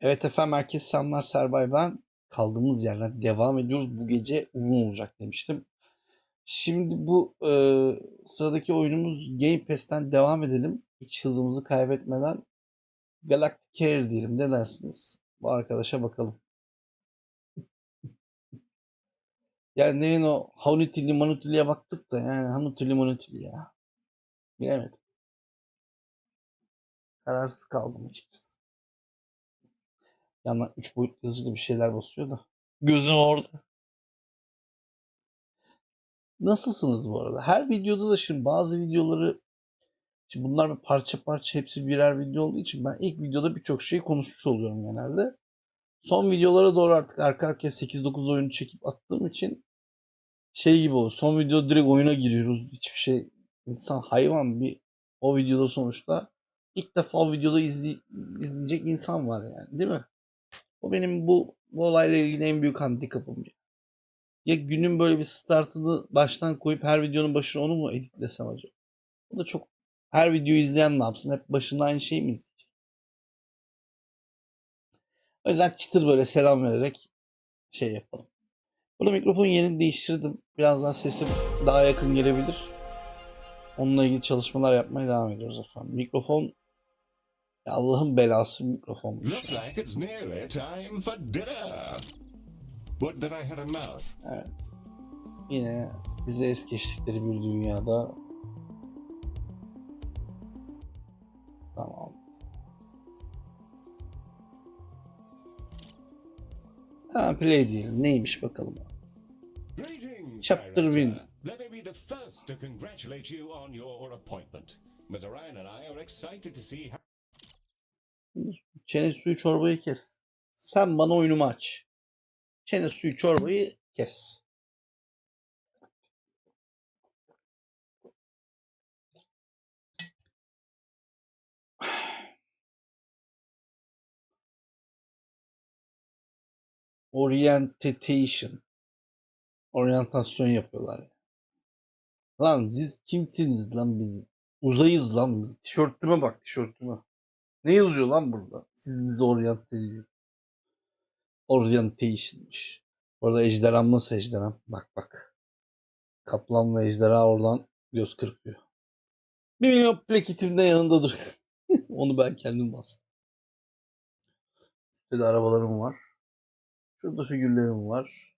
Evet efendim herkese selamlar Serbay ben. Kaldığımız yerden devam ediyoruz. Bu gece uzun olacak demiştim. Şimdi bu e, sıradaki oyunumuz Game Pass'ten devam edelim. Hiç hızımızı kaybetmeden Galactic Carrier diyelim. Ne dersiniz? Bu arkadaşa bakalım. Yani neyin o Hanutili Manutili'ye baktık da yani Hanutili Manutili ya. Bilemedim. Kararsız kaldım açıkçası. Yandan 3 boyutlu yazıcıda bir şeyler basıyor da. Gözüm orada. Nasılsınız bu arada? Her videoda da şimdi bazı videoları şimdi bunlar bir parça parça hepsi birer video olduğu için ben ilk videoda birçok şeyi konuşmuş oluyorum genelde. Son videolara doğru artık arka arkaya 8-9 oyunu çekip attığım için şey gibi oluyor. Son video direkt oyuna giriyoruz. Hiçbir şey insan hayvan bir o videoda sonuçta ilk defa o videoda izley- izleyecek insan var yani değil mi? O benim bu, bu olayla ilgili en büyük handikapım. Ya günün böyle bir startını baştan koyup her videonun başına onu mu editlesem acaba? O da çok her videoyu izleyen ne yapsın? Hep başında aynı şeyi mi izleyecek? O yüzden çıtır böyle selam vererek şey yapalım. Burada mikrofon yerini değiştirdim. Birazdan sesim daha yakın gelebilir. Onunla ilgili çalışmalar yapmaya devam ediyoruz efendim. Mikrofon ya Allah'ın belası mikrofonmuş. Looks like it's nearly time for dinner. Would that I had a mouth. Evet. Yine bize es geçtikleri bir dünyada Tamam. Ha play diyelim. Neymiş bakalım. Chapter director. win. Let me be the first to congratulate you on your appointment. Ms. Orion and I are excited to see how Çene suyu çorbayı kes. Sen bana oyunumu aç. Çene suyu çorbayı kes. Orientation. Oryantasyon yapıyorlar ya. Lan siz kimsiniz lan biz? Uzayız lan biz. Tişörtüme bak tişörtüme. Ne yazıyor lan burada? Siz bizi oryant ediyor. Orientation'mış. Bu arada ejderham nasıl ejderham? Bak bak. Kaplan ve ejderha oradan göz kırpıyor. Bir milyon plaketim de yanında dur. Onu ben kendim bastım. De arabalarım var. Şurada figürlerim var.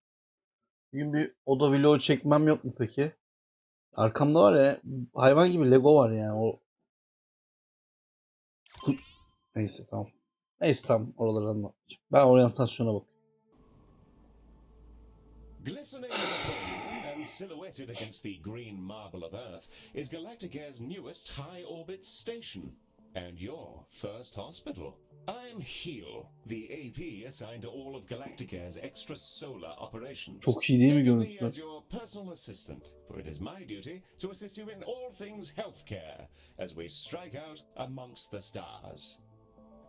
Bugün bir oda vlogu çekmem yok mu peki? Arkamda var ya hayvan gibi Lego var yani o. Neyse tamam. Neyse tamam oraları anlatmayacağım. Ben oryantasyona bak. glistening in the foam and silhouetted against the green marble of Earth is Galactic Air's newest high orbit station and your first hospital. I'm Heel, the AP assigned to all of Galactic Air's extrasolar operations. Çok iyi değil mi görüntüler? as your personal assistant, for it is my duty to assist you in all things healthcare as we strike out amongst the stars.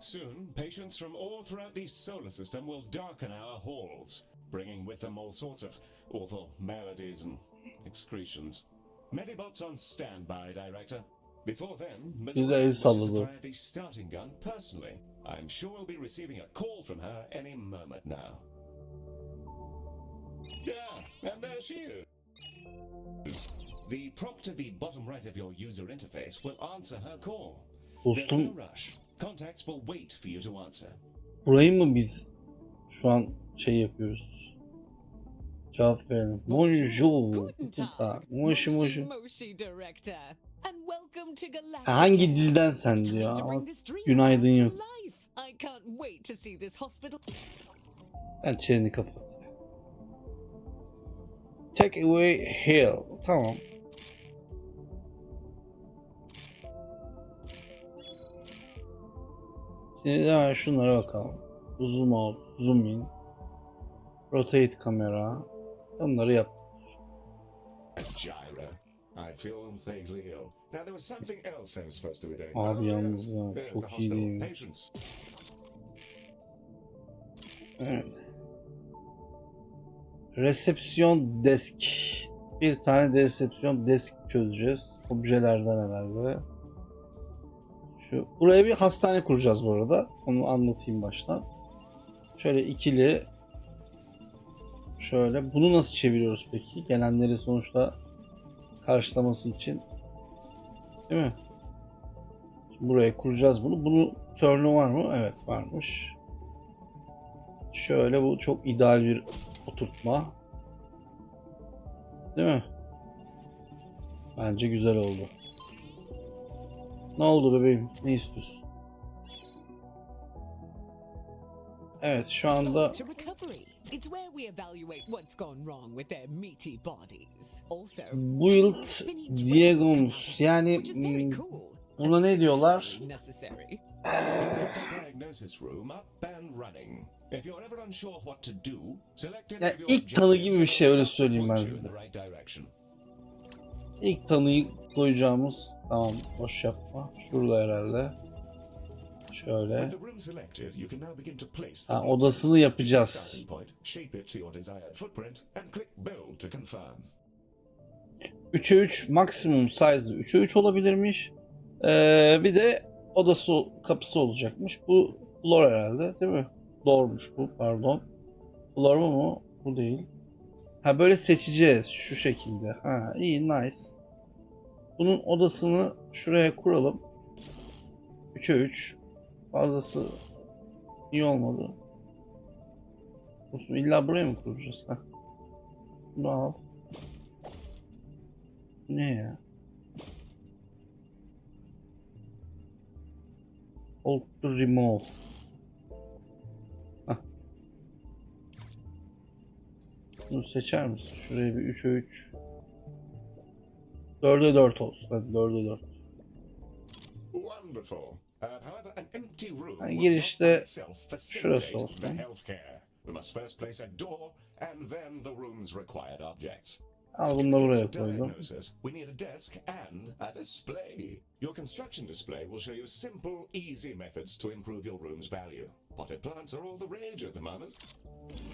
Soon, patients from all throughout the solar system will darken our halls, bringing with them all sorts of awful maladies and excretions. Medibots on standby, Director. Before then, Ms. Bir de el Ryan wishes salladı. to fire the starting gun personally. I'm sure we'll be receiving a call from her any moment now. Yeah, and there she is. The prompt at the bottom right of your user interface will answer her call. Dostum burayı mı biz şu an şey yapıyoruz? Cevap verelim. Bonjour. To Galactic. Hangi dilden sen diyor günaydın yok. life. I can't wait to see this hospital. Ben çeneni kapat. Take away hill. Tamam. Şimdi hemen şunlara bakalım. Zoom out, zoom in, rotate kamera. Onları yaptık. Abi Oh, yalnız ya, çok iyi değil mi? Evet. Resepsiyon desk. Bir tane de resepsiyon desk çözeceğiz. Objelerden herhalde. Şu buraya bir hastane kuracağız bu arada. Onu anlatayım baştan. Şöyle ikili şöyle bunu nasıl çeviriyoruz peki? Gelenleri sonuçta karşılaması için. Değil mi? Şimdi buraya kuracağız bunu. Bunu turn'u var mı? Evet varmış. Şöyle bu çok ideal bir oturtma. Değil mi? Bence güzel oldu. Ne oldu bebeğim? Ne istiyorsun? Evet şu anda To recovery. It's where we evaluate what's gone wrong with their meaty bodies. Also, bu yıl Diego'muz yani mm, cool. ona ne diyorlar? Necessary. Let's get the diagnosis room up and running. If you're ever unsure what to do, select any Ya ilk tanı gibi bir şey, öyle söyleyeyim ben size. İlk tanıyı koyacağımız tamam boş yapma. Şurada herhalde. Şöyle. Ha, odasını yapacağız. 3'e 3 maksimum size 3'e 3 olabilirmiş. Ee, bir de odası kapısı olacakmış. Bu floor herhalde değil mi? Door'muş bu pardon. Floor mu mu? Bu değil. Ha böyle seçeceğiz şu şekilde. Ha iyi nice. Bunun odasını şuraya kuralım. 3'e 3. Fazlası iyi olmadı. Olsun illa buraya mı kuracağız? Ha. Bunu al. Ne ya? Hold to remove. Bunu seçer misin? Şuraya bir 3'e 3. 4'e 4 olsun. Hadi 4'e 4. Wonderful. Uh, girişte şurası olsun. Al bunu da buraya koydum. we need a desk and a display. Your construction display will show you simple, easy methods to improve your room's value. Potted plants are all the rage at the moment.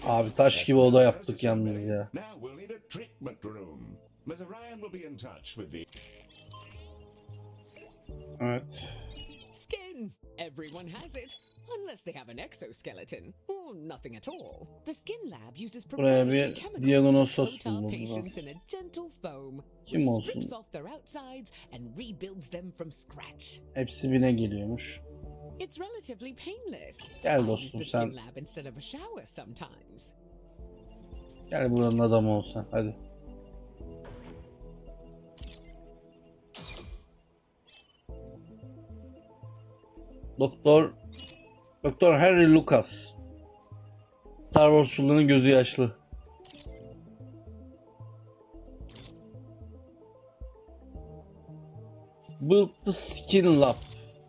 Abi taş gibi oda yaptık yalnız ya. Now we'll need a treatment room. Mr. Ryan will be in touch with the Evet. Skin. Everyone has it. Unless they have an exoskeleton or nothing at all. The skin lab uses Buraya proprietary bir chemicals diagnosos to coat our patients in a gentle foam. Kim which olsun? strips off their outsides and rebuilds them from scratch. Hepsi bine geliyormuş. It's relatively painless. Gel I use dostum the sen. skin lab instead of a shower sometimes. Gel buranın adamı olsan. Hadi. Doktor Doktor Harry Lucas. Star Wars'çuların gözü yaşlı. Build the Skin Lab.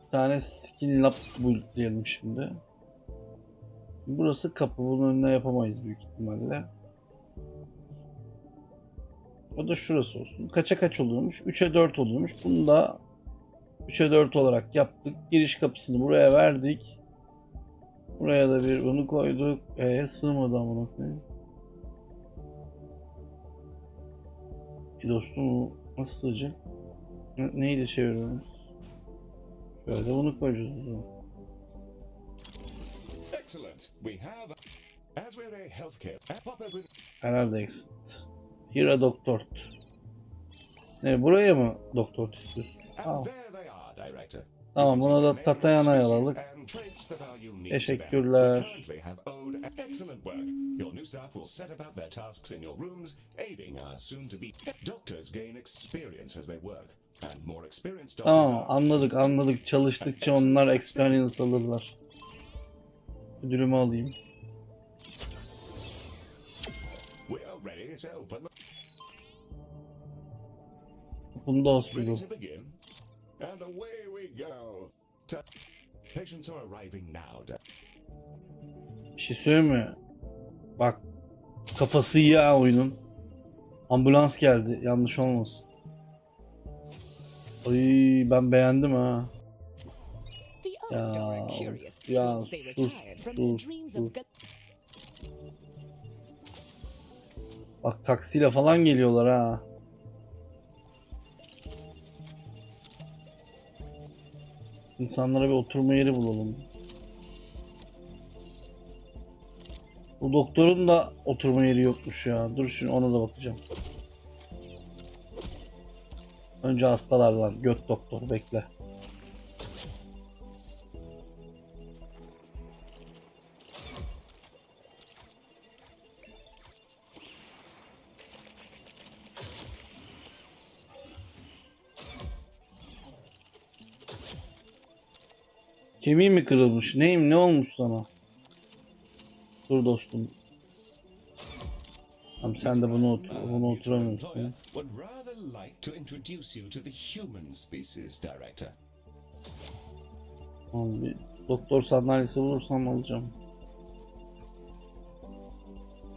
Bir tane Skin Lab build diyelim şimdi. Burası kapı. Bunun önüne yapamayız büyük ihtimalle. O da şurası olsun. Kaça kaç oluyormuş? 3'e 4 oluyormuş. Bunu da 3'e 4 olarak yaptık. Giriş kapısını buraya verdik. Buraya da bir bunu koyduk. Eee sığmadı amına koyayım. Bir dostum nasıl sığacak? Ne- Neyle çeviriyoruz? Şöyle bunu koyacağız o zaman. Excellent. We have, as we're a healthcare, pop open Herhalde excellent. Here a doktor. Ne buraya mı doktor istiyorsun? And Tamam. buna da species, alalım. Teşekkürler. Tamam anladık anladık. Çalıştıkça onlar experience alırlar. Ödülümü alayım. Bunu da hospital. And away we go. Ta- Patients are arriving now. Bir şey söyleyeyim mi? Bak kafası iyi ha oyunun. Ambulans geldi yanlış olmasın. Ay ben beğendim ha. Ya, ya, sus, sus, sus. Bak taksiyle falan geliyorlar ha. İnsanlara bir oturma yeri bulalım. Bu doktorun da oturma yeri yokmuş ya. Dur şimdi ona da bakacağım. Önce hastalardan. Göt doktor bekle. Kemiği mi kırılmış? Neyim? Ne olmuş sana? Dur dostum. Tamam sen de bunu otur, bunu oturamıyorsun. Tamam, bir doktor sandalyesi bulursam alacağım.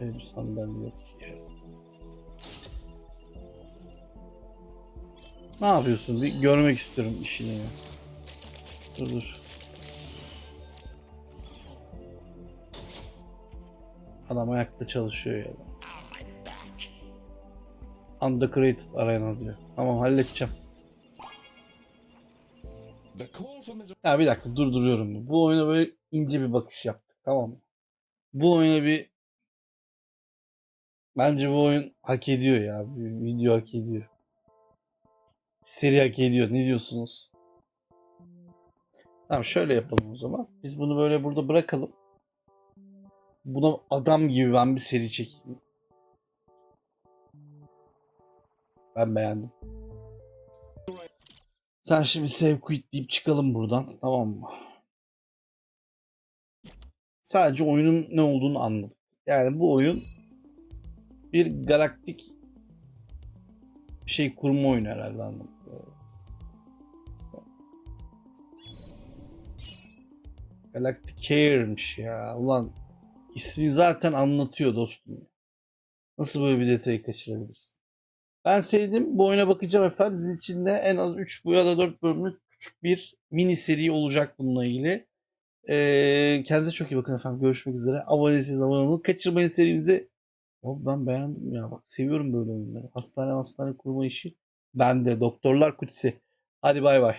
Benim sandalye yok ya. Ne yapıyorsun? Bir görmek istiyorum işini ya. Dur dur. Adam ayakta çalışıyor ya. Back! Undercreated Arena diyor. Tamam halledeceğim. Ya bir dakika durduruyorum. Bu oyuna böyle ince bir bakış yaptık tamam mı? Bu oyuna bir bence bu oyun hak ediyor ya. Bir video hak ediyor. Seri hak ediyor. Ne diyorsunuz? Tamam şöyle yapalım o zaman. Biz bunu böyle burada bırakalım. Buna adam gibi ben bir seri çekeyim. Ben beğendim. Sen şimdi save quit deyip çıkalım buradan. Tamam mı? Sadece oyunun ne olduğunu anladık. Yani bu oyun bir galaktik şey kurma oyunu herhalde anladım. Galactic Care'miş ya. Ulan ismi zaten anlatıyor dostum. Nasıl böyle bir detayı kaçırabiliriz? Ben sevdim. Bu oyuna bakacağım efendim. Sizin için de en az 3 bu ya da 4 bölümlük küçük bir mini seri olacak bununla ilgili. Ee, kendinize çok iyi bakın efendim. Görüşmek üzere. Abone değilseniz abone olun. Kaçırmayın serimizi. Abi ben beğendim ya. Bak seviyorum böyle oyunları. Hastane hastane kurma işi. Ben de. Doktorlar Kutsi. Hadi bay bay.